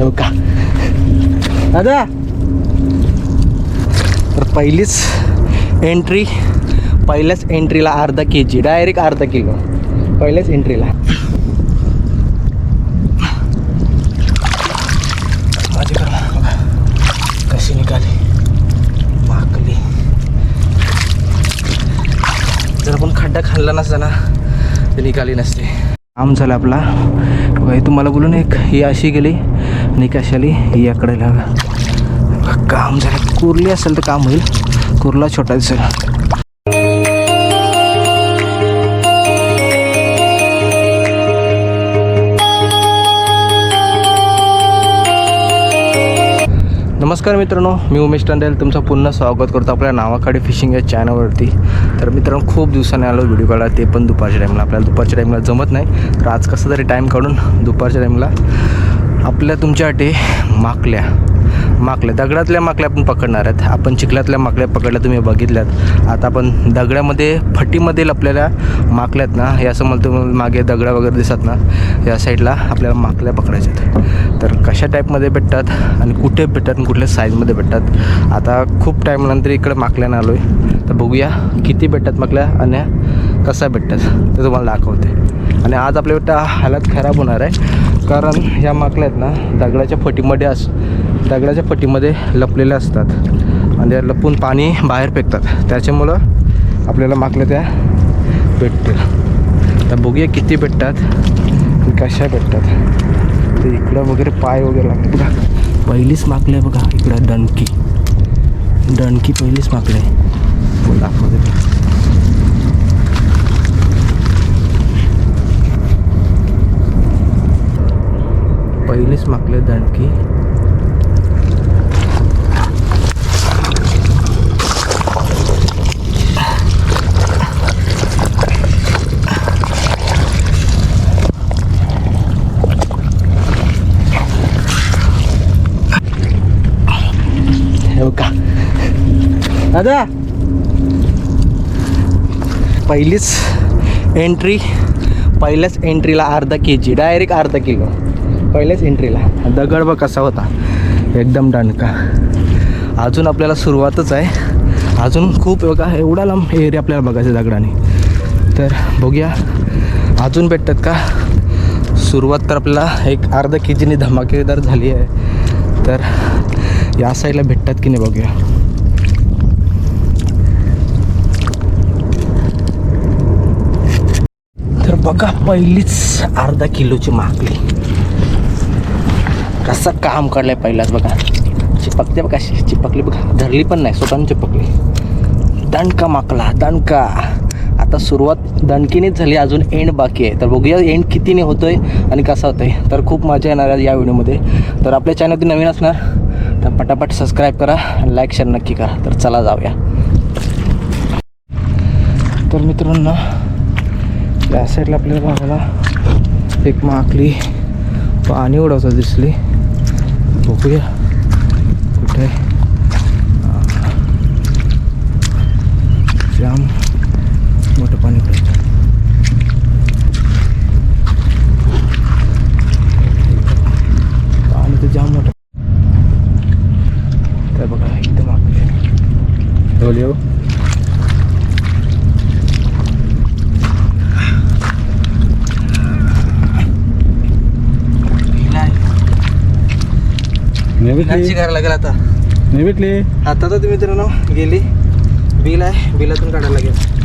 हे का? दादा? तर पहिलीच एंट्री पहिल्याच एंट्रीला अर्धा के जी डायरेक्ट अर्धा किलो पहिल्याच एंट्रीला कशी निघाली? माकली जर आपण खड्डा खाल्ला नसता ना ते निघाली नसते. काम झालं आपला. तुम्हाला बोलून एक ही अशी गेली. आणि याकडे लागा काम झालं कुर्ली असेल तर काम होईल. कुर्ला छोटा दिसेल. नमस्कार मित्रांनो मी उमेश टांडेल. तुमचं पुन्हा स्वागत करतो आपल्या नावाकडे फिशिंग या चॅनलवरती तर मित्रांनो खूप दिवसांनी आलो व्हिडिओ काढा ते पण दुपारच्या टाईमला आपल्याला दुपारच्या टाईमला जमत नाही. तर आज कसं तरी टाईम काढून दुपारच्या टाईमला आपल्या तुमच्यासाठी माकल्या. माकल्या. दगडातल्या माकल्या आपण पकडणार आहेत. आपण चिखलातल्या माकल्या पकडल्या तुम्ही बघितल्यात. आता आपण दगडामध्ये फटीमध्ये लपलेल्या माकल्यात ना हे असं तुम्हाला मागे दगडा वगैरे दिसत ना या साईडला आपल्याला माकल्या पकडायच्या आहेत. तर कशा टाईपमध्ये भेटतात आणि कुठे भेटतात आणि कुठल्या साईजमध्ये भेटतात? आता खूप टाईमनंतर इकडे माकल्यानं आलो आहे तर बघूया किती भेटतात माकल्या आणि कसा भेटतात. ते तुम्हाला दाखवते. आणि आज आपल्या बेटा हालत खराब होणार आहे. कारण ह्या माकल्या आहेत ना दगडाच्या फटीमध्ये अस दगडाच्या फटीमध्ये लपलेल्या असतात. आणि त्या लपून पाणी बाहेर फेकतात. त्याच्यामुळं आपल्याला माकल्या त्या भेटतील. तर बघूया किती भेटतात. कशा भेटतात. तर इकडं वगैरे पाय वगैरे लागले बघा. पहिलीच माकले बघा इकडं डणकी डणकी पहिलीच माकली आहे. बोला दाखवते पहिलीच मागले दणकी का दादा. पहिलीच एंट्री पहिल्याच एंट्रीला अर्धा के जी डायरेक्ट अर्धा किलो. पहिल्याच एंट्रीला दगड बघ कसा होता? एकदम दणका अजून आपल्याला सुरुवातच आहे. अजून खूप बघा एवढा लांब एरिया आपल्याला बघायचं दगडाने. तर बघूया. अजून भेटतात का? सुरुवात तर आपल्याला एक अर्धा के जीने धमाकेदार झाली आहे. तर या साईडला भेटतात की नाही बघूया. तर बघा पहिलीच अर्धा किलोची माकली कसं काम काढलंय पहिलाच बघा. चिपकते बघा चिपकली बघा. धरली पण नाही स्वतःने चिपकली. दणका माकला दणका. आता सुरुवात दणकीनेच झाली अजून एंड बाकी आहे. तर बघूया एंड कितीने होतोय आणि कसा होतोय. तर खूप मजा येणार आहे या व्हिडिओमध्ये. तर आपल्या चॅनल नवीन असणार तर पटापट सबस्क्राईब करा आणि लाईक शेअर नक्की करा. तर चला जाऊया. तर मित्रांनो या साईडला आपल्याला बघायला एक माकली पाणी उडवता दिसली. बघूया. कुठे? जाम मोठं पाणी पडतं. पाणी तर जाम मोठं. तर बघा एकदम आकले भेटली. करायला लागेल आता. नाही भेटली. आता तर तुम्ही मित्रांनो. गेली. बिल आहे. बिलातून काढायला लागेल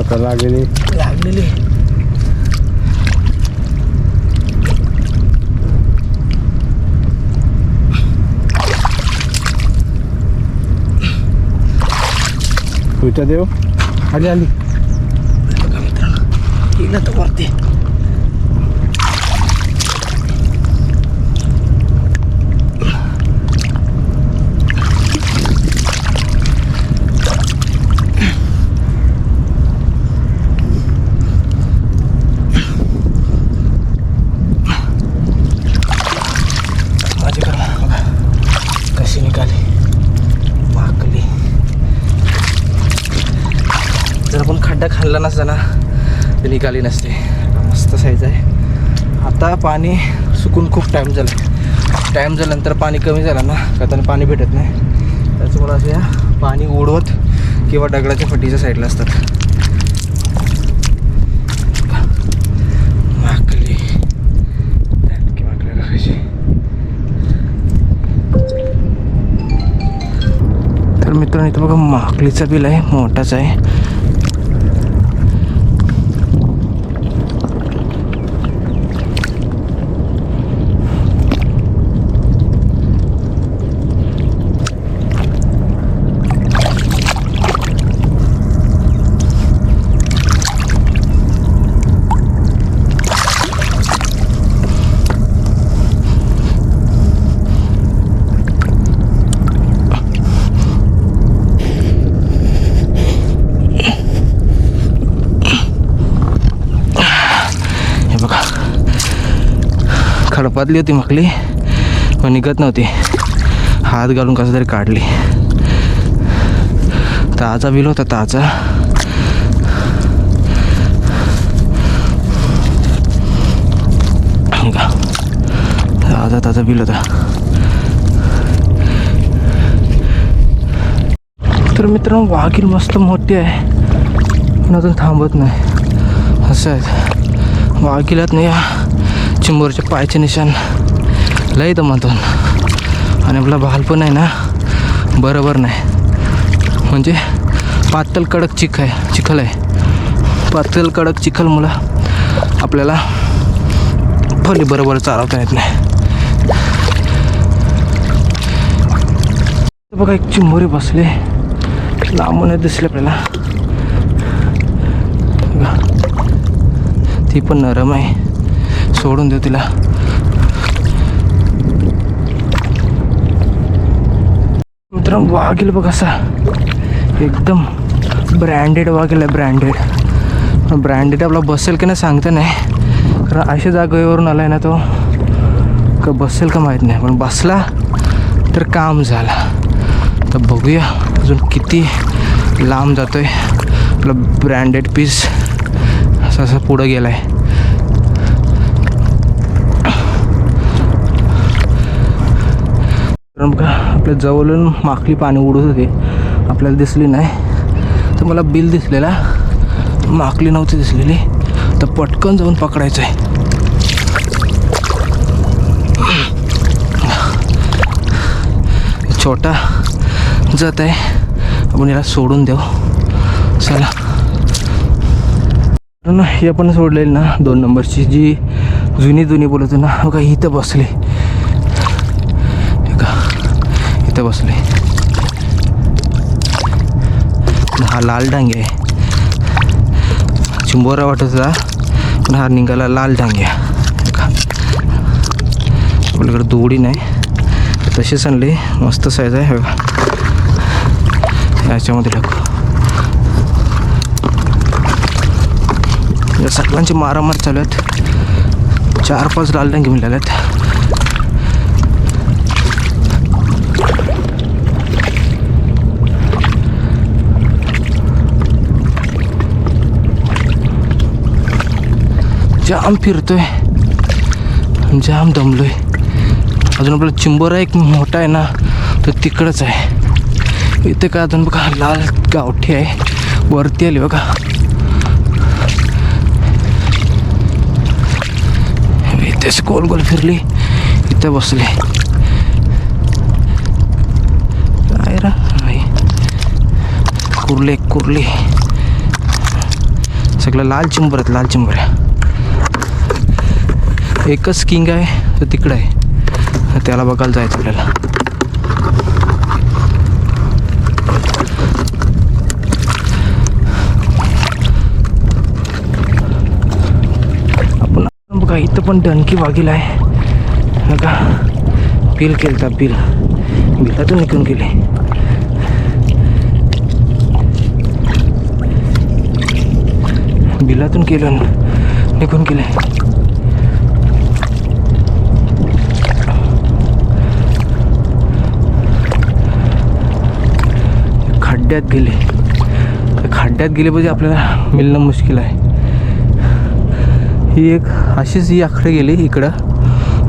आता लागलेली लागलेली तुझ्या देव आली आली बघा मित्रांनो गेलं तर वरती माझी करा बघा कशी निघाली माकली जर आपण खड्डा खाल्ला नसता ना तर निघाली नसते. मस्त साईज आहे. आता पाणी सुकून खूप टाईम झाला टाईम झाल्यानंतर पाणी कमी झालं ना का पाणी भेटत नाही. त्याच्यामुळे असं या पाणी उडवत किंवा दगडाच्या फटीच्या साईडला असतात. माकली. तर मित्रांनो इथं बघा माकलीचा बिल आहे मोठाच आहे हे बघा खडपातली होती मकली पण निघत नव्हती. हात घालून कसं तरी काढली. ताजा बिल होता ताजा. का ताजा ताजा बिल होता. तर मित्रांनो वाघील मस्त मोठी आहे. पण अजून थांबत नाही. असं आहे. वाघिलात नाही चिंबोरच्या पायचे निशान लय दमातून. आणि आपला भाल पण आहे ना बरोबर नाही. म्हणजे पातळ कडक चिख आहे चिखल आहे. पातळ कडक चिखल मुलं आपल्याला फली बरोबर चालवता येत नाही. बघा एक चिंबोरी बसले. लांबून दिसले आपल्याला. ती पण नरम आहे. सोडून देऊ तिला. मित्रांनो वाघेल बघ असा. एकदम ब्रँडेड वाघेल आहे ब्रँडेड ब्रँडेड आपला बसेल की नाही सांगता नाही. कारण अशा जागेवरून आला आहे ना तो. का बसेल का माहीत नाही. पण बसला तर काम झाला. तर बघूया अजून किती लांब जातोय. आपला ब्रँडेड पीस असं असं पुढं गेला आहे बघा आपल्या जवळून माखली पाणी उडत होते. आपल्याला दिसली नाही. तर मला बिल दिसलेला. माकली नव्हती दिसलेली. तर पटकन जाऊन पकडायचं आहे छोटा जात आहे. आपण याला सोडून देऊ. चला. ना हे आपण सोडलेली ना दोन नंबरची जी जुनी जुनी बोलत ना बघा इथं बसली. इथं बसले हा लाल डांगे आहे. चिंबोरा वाटत होता पण हा निघाला लाल डांगे आपल्याकडे दोडी नाही. तशीच आणली. मस्त साईज आहे. बघा. याच्यामध्ये टाकू. या सगळ्यांची मारामार चालू आहेत. चार पाच लाल डांगे मिळाले आहेत जाम फिरतोय. जाम दमलोय. अजून आपला चिंबोरा एक मोठा आहे ना तो तिकडंच आहे. इथे काय अजून बघा लाल गावठी आहे. वरती आली बघा. इथेच गोल गोल फिरली. इथे बसले. काय रा नाही. कुर्ले कुर्ली. सगळं लाल चिंबर आहेत लाल चिंबऱ्या. एकच किंग आहे तो तिकडं आहे. त्याला बघायला जायचं आपल्याला. आपण बघा इथं पण डनकी वागील आहे. बघा बिल केलता बिल. बिलातून निघून गेले. बिलातून केलं निघून गेले. खड्ड्यात गेले. खड्ड्यात गेले म्हणजे आपल्याला मिळणं मुश्किल आहे. ही एक अशीच ही आकडे गेली इकडं.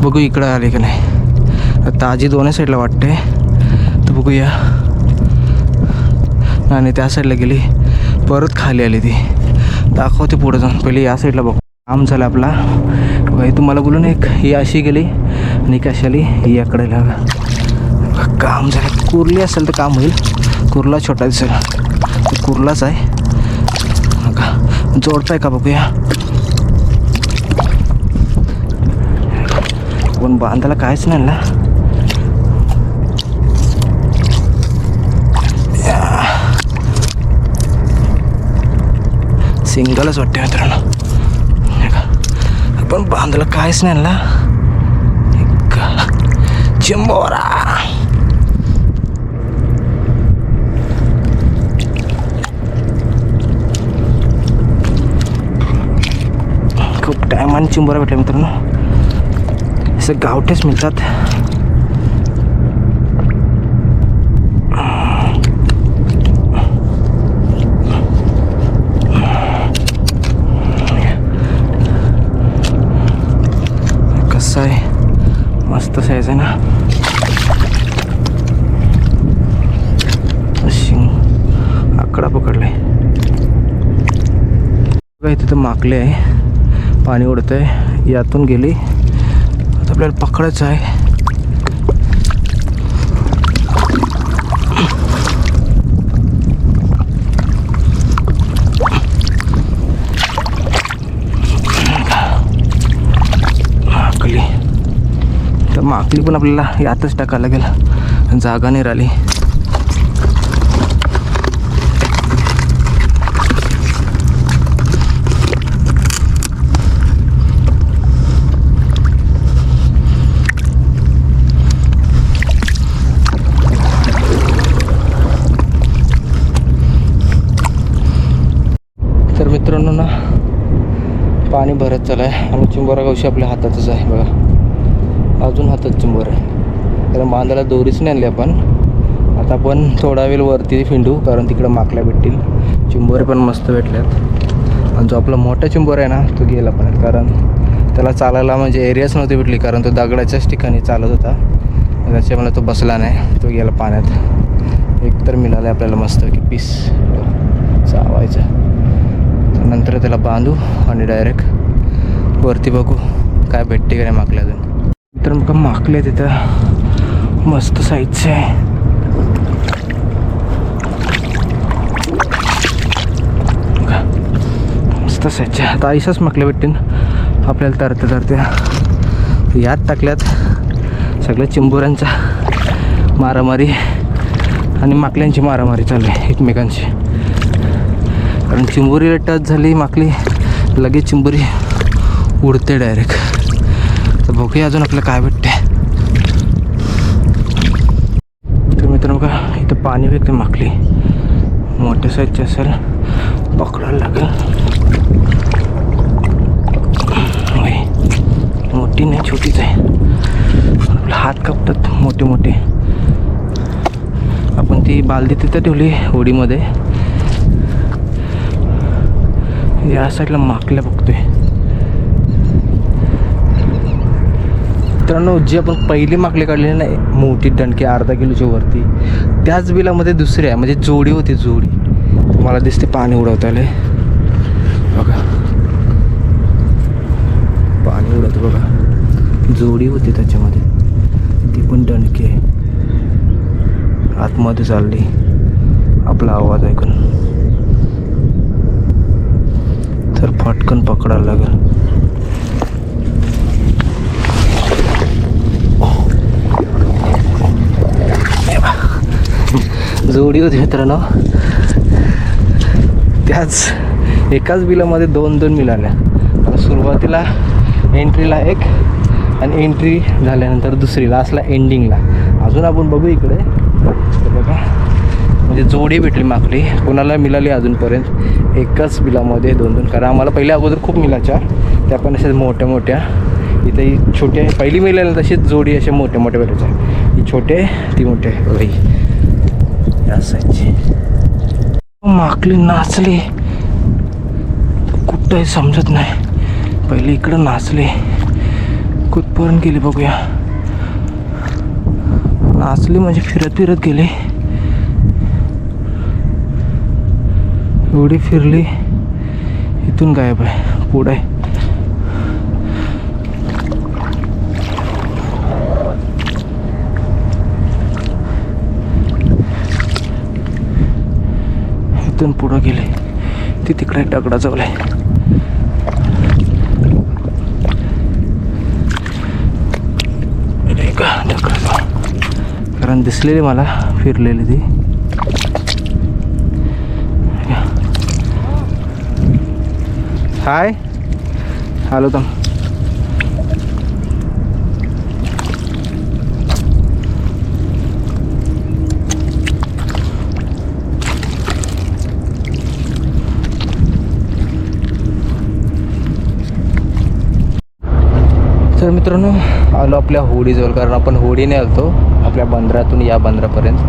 बघू इकडं आले की नाही. ताजी दोन्ही साईडला वाटते. तर बघूया. आणि त्या साईडला गेली. परत खाली आली ती. दाखवते पुढं जाऊन. पहिले या साईडला बघ. काम झालं आपला. बघा तुम्हाला बोलून एक ही अशी गेली आणि एक अशी आली. ही याकडे लागा काम झालं. कुरली असेल तर काम होईल. कुर्ला छोटा दिसेल. कुर्लाच आहे. बघा जोडताय का बघूया? पण बांधायला काहीच नाही ना? सिंगलच वाटते मित्रांनो. हे का? पण बांधायला काहीच नाही ना? चिंबोरा खूप टायमाने चिंबोरा भेटला मित्रांनो. असं गावठेच मिळतात. कसं आहे? मस्त साईज आहे ना. शिंग आकडा पकडलाय. बघा तिथं माकले आहे. पाणी उडतं आहे यातून गेली. आता आपल्याला पकडायचं आहे. माकली. तर माकली पण आपल्याला यातच टाकायला लागेल. जागा नाही राहिली तर मित्रांनो ना पाणी भरत चालू आहे. आणि चिंबोरा गावशी आपल्या हातातच आहे बघा. अजून हातात चिंबोर आहे. कारण बांधायला दोरीच नाही आणली आपण. आता आपण थोडा वेळ वरती फिंडू कारण तिकडं माकल्या भेटतील. चिंबोरे पण मस्त भेटल्यात. आणि जो आपला मोठा चिंबोर आहे ना तो गेला पण कारण त्याला चालायला म्हणजे एरियाच नव्हती भेटली कारण तो दगडाच्याच ठिकाणी चालत होता. त्याच्यामुळे तो बसला नाही. तो गेला पाण्यात. एक तर मिळालं आपल्याला मस्त की पीस चावायचं. नंतर त्याला बांधू आणि डायरेक्ट वरती बघू काय भेटते काय माकल्या अजून. तर मग माकले तिथं मस्त साईजचे आहे मस्त साईजचे आता आईसाच माकल्या भेटतील. आपल्याला तरत्या तरते यात टाकल्यात. सगळ्या चिंबुरांचा मारामारी आणि माकल्यांची मारामारी चालली आहे एकमेकांची. कारण चिंबुरीला टच झाली माकली लगेच चिंबुरी उडते डायरेक्ट तर बघूया अजून आपल्याला काय भेटते तर मित्रांनो का इथं पाणी भेटते माकली मोठ्या साईजची असेल पकडायला लागेल. मोठी नाही छोटीच आहे. आपले हात कापतात मोठे मोठे. आपण ती बालदी तिथं ठेवली होडीमध्ये. या साईडला माकल्या बघतोय. मित्रांनो जी आपण पहिली माकली काढलेली नाही मोठी दणकी अर्धा किलोची वरती त्याच बिलामध्ये दुसरी आहे म्हणजे जोडी होती जोडी. तुम्हाला दिसते पाणी उडवता आले बघा. पाणी उडत बघा. जोडी होती त्याच्यामध्ये. ती पण दणकी आहे आतमध्ये चालली. आपला आवाज ऐकून. तर फटकन पकडायला लागेल. जोडी होती मित्रांनो. त्याच एकाच बिलामध्ये दोन दोन मिळाल्या आता सुरुवातीला एंट्रीला एक आणि एंट्री झाल्यानंतर दुसरी लास्टला एंडिंगला अजून आपण बघू इकडे. बघा. म्हणजे जोडी भेटली माकडी कोणाला मिळाली अजूनपर्यंत? एकाच बिलामध्ये दोन दोन. कारण आम्हाला पहिल्या अगोदर खूप मिळाच्या त्या पण अशा मोठ्या मोठ्या. इथे छोट्या पहिली मिळाली तशीच जोडी अशा मोठ्या मोठ्या भेटायच्या ही छोटे ती मोठे. असायची. माकली नाचली. कुठं समजत नाही. पहिले इकडं नाचले. कुठपर्यंत गेली बघूया. नाचली म्हणजे फिरत फिरत गेले. एवढी फिरली. इथून गायब आहे. पुढे इथून पुढं गेले. ती तिकडे दगडा जवळ आहे का कारण दिसलेली मला फिरलेली ती. हाय. हॅलो तर मित्रांनो आलो आपल्या होडीजवळ कारण आपण होडीने आलतो आपल्या बंदरातून या बंदरापर्यंत.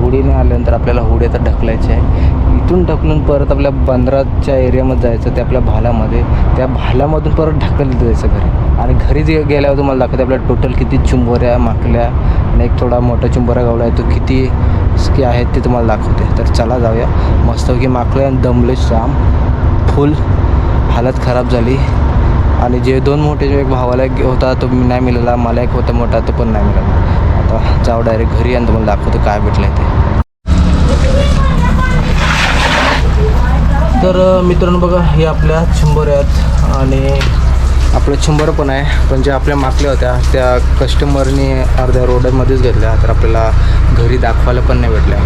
होडीने आल्यानंतर आपल्याला होडी आता ढकलायची आहे. इथून ढकलून परत आपल्या बंदराच्या एरियामध्ये जायचं ते आपल्या भालामध्ये. त्या भालामधून परत ढकललं जायचं घरी. आणि घरी जे गेल्यावर तुम्हाला दाखवते आपल्या टोटल किती चुंबऱ्या माकल्या आणि एक थोडा मोठा चुंबरा गावला आहे तो किती स्की आहेत ते तुम्हाला दाखवते. तर चला जाऊया. मस्तपैकी माकले आणि दमले जाम फुल हालत खराब झाली. आणि जे दोन मोठे जे एक भावाला एक होता तो नाही मिळाला मला एक होता मोठा तो पण नाही मिळाला. आता जाऊ डायरेक्ट घरी आणि तुम्हाला दाखवतो काय भेटलं आहे ते. तर मित्रांनो बघा हे आपल्या शंभर आहेत आणि आपलं शंभर पण आहे पण ज्या आपल्या माकल्या होत्या त्या कस्टमरनी अर्ध्या रोडमध्येच घेतल्या तर आपल्याला घरी दाखवायला पण नाही भेटल्या.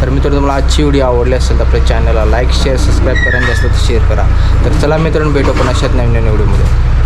तर मित्रांनो तुम्हाला आजची व्हिडिओ आवडली असेल तर आपल्या चॅनलला लाईक शेअर सबस्क्राईब करा आणि जास्त शेअर करा. तर चला मित्रांनो भेटू पण अशाच नवीन नवीन व्हिडिओमध्ये